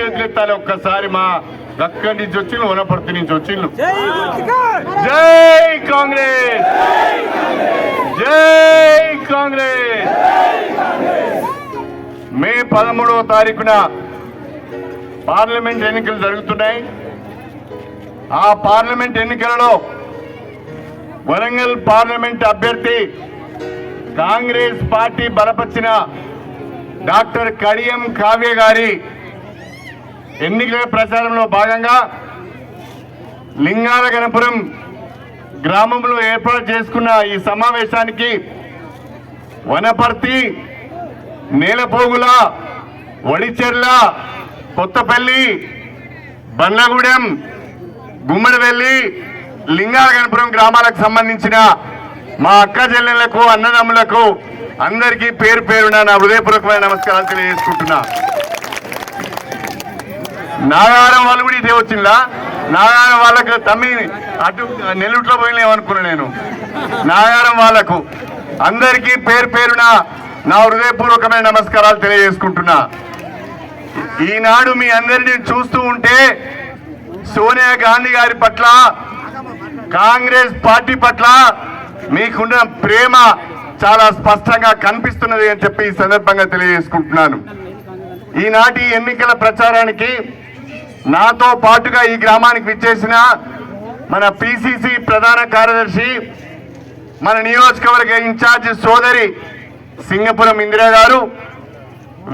చేతులు ఎత్తాలి ఒక్కసారి మా అక్కడి నుంచి వచ్చిండ్రు వనపర్తి నుంచి వచ్చిండ్రు. జై కాంగ్రెస్! జై కాంగ్రెస్! మే పదమూడవ తారీఖున పార్లమెంట్ ఎన్నికలు జరుగుతున్నాయి. ఆ పార్లమెంట్ ఎన్నికలలో వరంగల్ పార్లమెంట్ అభ్యర్థి కాంగ్రెస్ పార్టీ బలపరిచిన డాక్టర్ కడియం కావ్య గారి ఎన్నికల ప్రచారంలో భాగంగా లింగాల గణపురం గ్రామంలో ఏర్పాటు చేసుకున్న ఈ సమావేశానికి వనపర్తి నేలపోగుల వడిచెర్ల కొత్తపల్లి బండ్లగూడెం గుమ్మడివెల్లి లింగాల గణపురం గ్రామాలకు సంబంధించిన మా అక్క చెల్లెళ్ళకు అన్నదమ్ములకు అందరికీ పేరు పేరున నా హృదయపూర్వకమైన నమస్కారాలు తెలియజేసుకుంటున్నా. నాగారం వాళ్ళు కూడా ఇదే వచ్చిందా? నాగారం వాళ్ళకు తమ్మి అటు నెల్లూట్లో పోయినామనుకున్నా నేను. నాగారం వాళ్ళకు అందరికీ పేరు పేరున నా హృదయపూర్వకమైన నమస్కారాలు తెలియజేసుకుంటున్నా. ఈనాడు మీ అందరినీ చూస్తూ ఉంటే సోనియా గాంధీ గారి పట్ల కాంగ్రెస్ పార్టీ పట్ల మీకున్న ప్రేమ చాలా స్పష్టంగా కనిపిస్తున్నది అని చెప్పి ఈ సందర్భంగా తెలియజేసుకుంటున్నాను. ఈనాటి ఎన్నికల ప్రచారానికి నాతో పాటుగా ఈ గ్రామానికి విచ్చేసిన మన పిసిసి ప్రధాన కార్యదర్శి మన నియోజకవర్గ ఇన్ఛార్జ్ సోదరి సింగపురం ఇందిరా గారు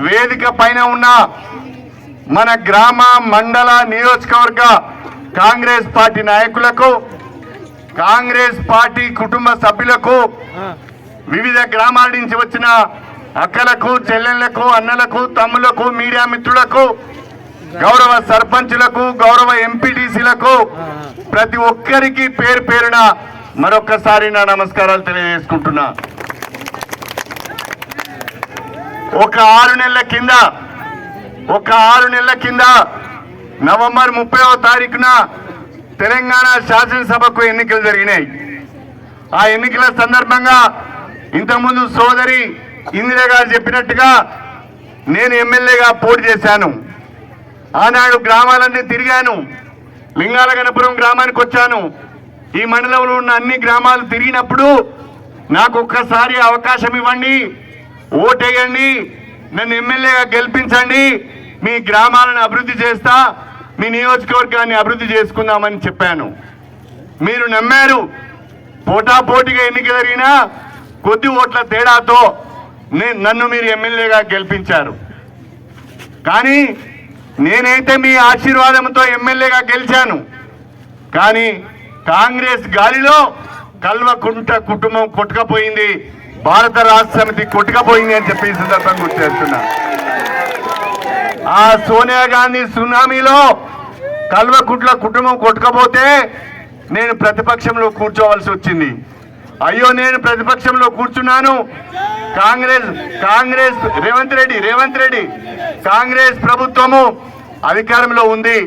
వేదిక పైన ఉన్న మన గ్రామ మండల నియోజకవర్గ కాంగ్రెస్ పార్టీ నాయకులకు కాంగ్రెస్ పార్టీ కుటుంబ సభ్యులకు వివిధ గ్రామాల నుంచి వచ్చిన అక్కలకు చెల్లెళ్ళకు అన్నలకు తమ్ములకు మీడియా మిత్రులకు గౌరవ సర్పంచులకు గౌరవ ఎంపీటీసీలకు ప్రతి ఒక్కరికి పేరు పేరున మరొక్కసారి నా నమస్కారాలు తెలియజేసుకుంటున్నా. ఒక ఆరు నెలల కింద ఒక ఆరు నెలల కింద నవంబర్ ముప్పైవ తారీఖున తెలంగాణ శాసనసభకు ఎన్నికలు జరిగినాయి. ఆ ఎన్నికల సందర్భంగా ఇంతకుముందు సోదరి ఇందిరా గారు చెప్పినట్టుగా నేను ఎమ్మెల్యేగా పోటీ చేశాను. ఆనాడు గ్రామాలన్నీ తిరిగాను. లింగాలగనపురం గ్రామానికి వచ్చాను. ఈ మండలంలో ఉన్న అన్ని గ్రామాలు తిరిగినప్పుడు నాకు ఒక్కసారి అవకాశం ఇవ్వండి ఓటేయండి నన్ను ఎమ్మెల్యేగా గెలిపించండి మీ గ్రామాలను అభివృద్ధి చేస్తా మీ నియోజకవర్గాన్ని అభివృద్ధి చేసుకుందామని చెప్పాను. మీరు నమ్మారు. పోటాపోటీగా ఎన్నిక జరిగినా కొద్ది ఓట్ల తేడాతో నన్ను మీరు ఎమ్మెల్యేగా గెలిపించారు. కానీ నేనైతే మీ ఆశీర్వాదంతో ఎమ్మెల్యేగా గెలిచాను. కానీ కాంగ్రెస్ గాలిలో కల్వకుంట కుటుంబం కొట్టుకపోయింది. భారత రాష్ట్ర సమితి కొట్టుకపోయింది అని చెప్పి ఈ సందర్భంగా గుర్తు చేస్తున్నా. ఆ సోనియా గాంధీ సునామీలో కల్వకుంట్ల కుటుంబం కొట్టుకపోతే నేను ప్రతిపక్షంలో కూర్చోవలసి వచ్చింది. అయ్యో నేను ప్రతిపక్షంలో కూర్చున్నాను. కాంగ్రెస్ కాంగ్రెస్ రేవంత్ రెడ్డి రేవంత్ రెడ్డి. కాంగ్రెస్ ప్రభుత్వము అధికారంలో ఉంది.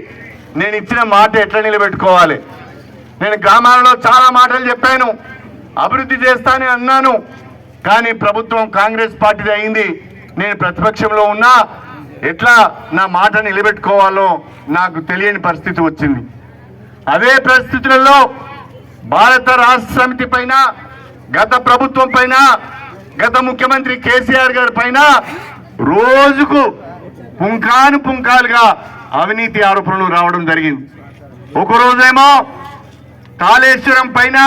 నేను ఇచ్చిన మాట ఎట్లా నిలబెట్టుకోవాలి? నేను గ్రామాలలో చాలా మాటలు చెప్పాను. అభివృద్ధి చేస్తానని అన్నాను. కానీ ప్రభుత్వం కాంగ్రెస్ పార్టీది అయింది. నేను ప్రతిపక్షంలో ఉన్నా ఎట్లా నా మాట నిలబెట్టుకోవాలో నాకు తెలియని పరిస్థితి వచ్చింది. అదే పరిస్థితులలో భారత రాష్ట్ర సమితి పైన గత ప్రభుత్వం పైన గత ముఖ్యమంత్రి కేసీఆర్ గారి పైన రోజుకు పుంకాను పుంకాలుగా అవినీతి ఆరోపణలు రావడం జరిగింది. ఒకరోజేమో కాళేశ్వరం పైన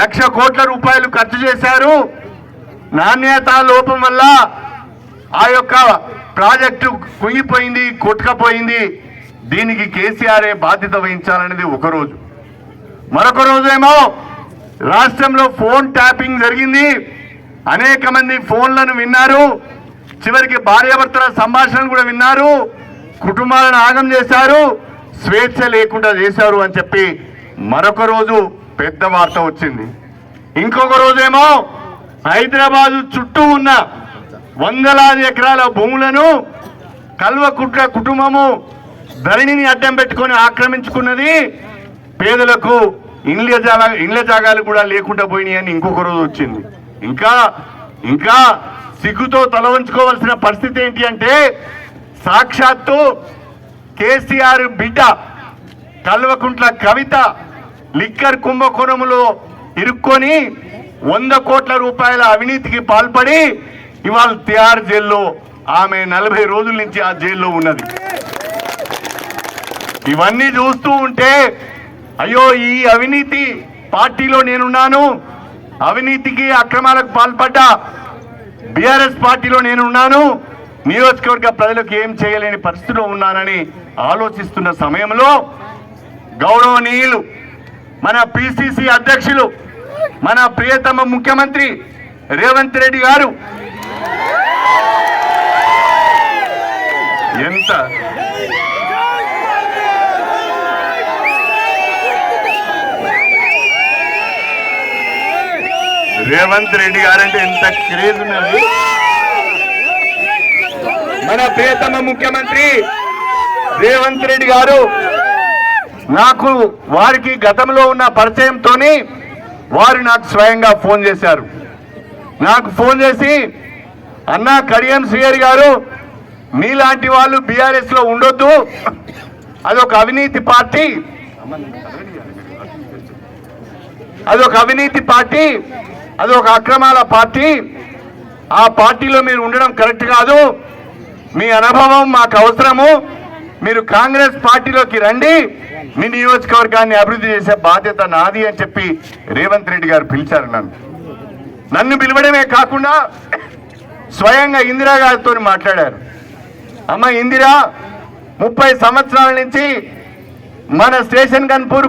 లక్ష కోట్ల రూపాయలు ఖర్చు చేశారు. నాణ్యత లోపం వల్ల ఆ యొక్క ప్రాజెక్టు కుంగిపోయింది కొట్టుకపోయింది. దీనికి కేసీఆర్ఏ బాధ్యత వహించాలనేది ఒక రోజు. మరొక రోజేమో రాష్ట్రంలో ఫోన్ ట్యాపింగ్ జరిగింది. అనేక మంది ఫోన్లను విన్నారు. చివరికి భార్యాభర్తల సంభాషణలు కూడా విన్నారు. కుటుంబాలను ఆగం చేశారు. స్వేచ్ఛ లేకుండా చేశారు అని చెప్పి మరొక రోజు పెద్ద వార్త వచ్చింది. ఇంకొక రోజేమో హైదరాబాదు చుట్టూ ఉన్న వందలాది ఎకరాల భూములను కల్వకుట్ల కుటుంబము ధరణిని అడ్డం పెట్టుకొని ఆక్రమించుకున్నది. పేదలకు ఇండ్ల జాగా ఇండ్ల జాగాలు కూడా లేకుండా పోయినాయి అని ఇంకొక రోజు వచ్చింది. ఇంకా ఇంకా సిగ్గుతో తలవంచుకోవాల్సిన పరిస్థితి ఏంటి అంటే సాక్షాత్తు కేసీఆర్ బిడ్డ కల్వకుంట్ల కవిత లిక్కర్ కుంభకోణములో ఇరుక్కొని వంద కోట్ల రూపాయల అవినీతికి పాల్పడి ఇవాళ తిహార్ జైల్లో ఆమె నలభై రోజుల నుంచి ఆ జైల్లో ఉన్నది. ఇవన్నీ చూస్తూ ఉంటే అయ్యో ఈ అవినీతి పార్టీలో నేనున్నాను. అవినీతికి అక్రమాలకు పాల్పడ్డ బీఆర్ఎస్ పార్టీలో నేనున్నాను. నియోజకవర్గ ప్రజలకు ఏం చేయలేని పరిస్థితిలో ఉన్నానని ఆలోచిస్తున్న సమయంలో గౌరవనీయులు మన పిసిసి అధ్యక్షులు మన ప్రియతమ ముఖ్యమంత్రి రేవంత్ రెడ్డి గారు ఎంత రేవంత్ రెడ్డి గారంటే ఎంత క్రేజ్ ఉన్నది. మన ప్రియతమ ముఖ్యమంత్రి రేవంత్ రెడ్డి గారు నాకు వారికి గతంలో ఉన్న పరిచయంతో వారు నాకు స్వయంగా ఫోన్ చేశారు. నాకు ఫోన్ చేసి అన్నా కడియం శ్రీయర్ గారు మీలాంటి వాళ్ళు బీఆర్ఎస్లో ఉండొద్దు. అదొక అవినీతి పార్టీ. అదొక అవినీతి పార్టీ. అది ఒక అక్రమాల పార్టీ. ఆ పార్టీలో మీరు ఉండడం కరెక్ట్ కాదు. మీ అనుభవం మాకు అవసరము. మీరు కాంగ్రెస్ పార్టీలోకి రండి. మీ నియోజకవర్గాన్ని అభివృద్ధి చేసే బాధ్యత నాది అని చెప్పి రేవంత్ రెడ్డి గారు పిలిచారు నన్ను. నన్ను పిలవడమే కాకుండా స్వయంగా ఇందిరా గారితో మాట్లాడారు. అమ్మ ఇందిరా ముప్పై సంవత్సరాల నుంచి మన స్టేషన్ గన్పూర్